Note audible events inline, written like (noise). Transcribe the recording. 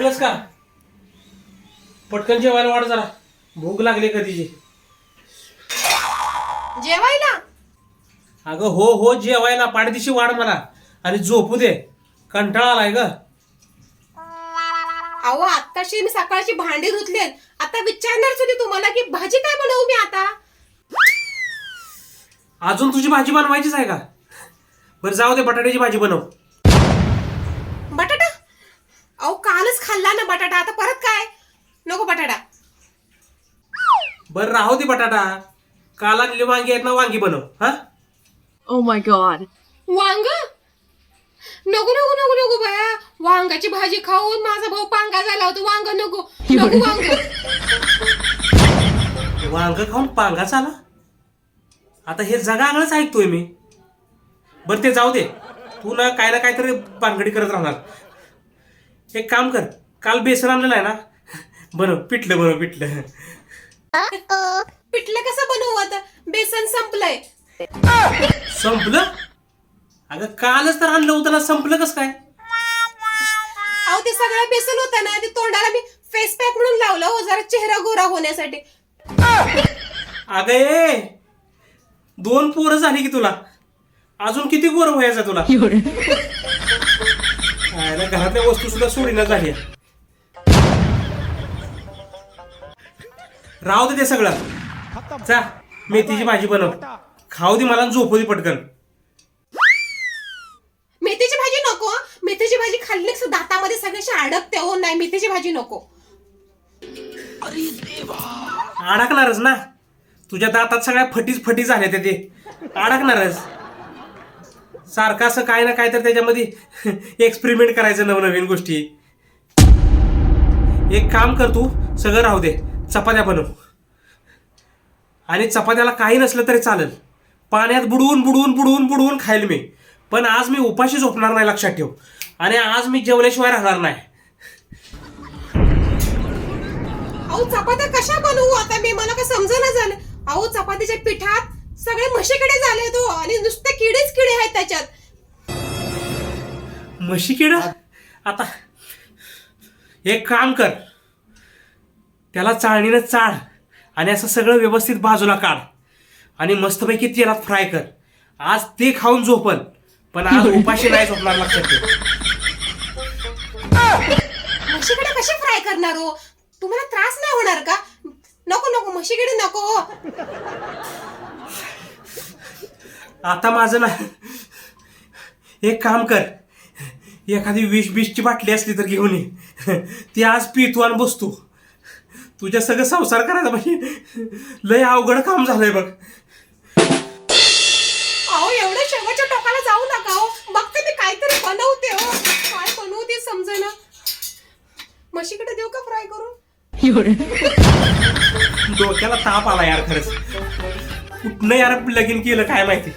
आवरलंस का? पटकन जेवायला वाढ जरा. भूक लागली कधीची जेवायला? अगं हो हो जेवायला. पाडदिशी वाढ मला. आणि झोपू दे. कंटाळा आलाय ग. अहो आत्ताशी मी सकाळची भांडी धुतलेत आता विचारणारच होती तुम्हाला की भाजी काय बनवू मी आता? अजून तुझी भाजी बनवायचीच आहे का? बरं जाऊ दे बटाट्याची भाजी बनव. अहो कालच खाल्ला ना बटाटा. आता परत काय? नको बटाटा. बरं राहू दे बटाटा. काल आणलेली वांगी आहेत ना वांगी बनव. हा? Oh my god. वांग? नको नको नको नको बाया. वांगाची भाजी खाऊन माझा भाऊ पांगा झाला होता. वांग नको नको वांग. वांग खाऊन पांगा चाला आता हे जगा आगळंच ऐकतोय मी. बरं ते जाऊ दे. तू ना काय ना काहीतरी पांगडी करत राहणार. एक काम कर काल बेसन आणलेलं आहे ना? बनव पिठलं बनव पिठलं. पिठलं कसं बनवू आता? बेसन संपलंय. संपलं? अगं कालच तर आणलं होतं ना संपलं कसं काय? अहो ते सगळं बेसन होतं ना ते तोंडाला मी फेस पॅक म्हणून लावलं हो जरा चेहरा गोरा होण्यासाठी. अगं ए दोन पोरं झाली की तुला. अजून किती गोरं व्हायचं तुला? आयला घरातल्या वस्तू सुद्धा सोडीना झाली राहू दे ते सगळं. जा मेथीची भाजी बनव. खाऊ दे मला झोपू दे पटकन. मेथीची भाजी नको. मेथीची भाजी खाल्ली की दातामध्ये सगळ्याशी अडकते हो. नाही मेथीची भाजी नको. अडकणारच ना. तुझ्या दातात सगळ्या फटीच फटी झाल्या ते. अडकणारच. सारखं असं काय ना काय तर त्याच्यामध्ये एक्सपेरिमेंट करायचं नवनवीन गोष्टी. एक काम कर तू सगळं राहू दे. चपात्या बनव. आणि चपात्याला काही नसलं तरी चालेल. पाण्यात बुडवून बुडवून बुडवून बुडवून खाईल मी. पण आज मी उपाशी झोपणार नाही लक्षात ठेव. आणि आज मी जेवल्याशिवाय राहणार नाही. अहो चपात्या कशा बनवू? आता मी मला का समजना झालं. अहो चपातीच्या पिठात सगळे म्हशीकडे झाले तो आणि नुसते किडेच किडे आहेत त्याच्यात. म्हशी किड आता एक काम कर. त्याला चाळणीनं चाळ आणि असं सगळं व्यवस्थित बाजूला काढ. आणि मस्तपैकी तेलात फ्राय कर. आज ते खाऊन झोपल पण आज (laughs) उपाशी नाही झोपणार लक्षात म्हशीकडे कशी फ्राय करणार हो? तुम्हाला त्रास नाही होणार का? नको नको म्हशीकडे नको. आता माझं ना एक काम कर. एखादी विष बिशची बाटली असली तर घेऊन ये. ती आज पितो आणि बसतो. तुझ्या सगळं संसार करायचा म्हणजे लय अवघड काम झालंय बघ. अहो एवढं शेवटच्या टोकाला जाऊ नका हो. बघते मी काहीतरी बनवते हो. काय बनवते समजेना. म्हशीकडे देऊ का फ्राय करून? डोक्याला ताप आला यार खरंच. कुठनं यार लगीन केलं काय माहिती?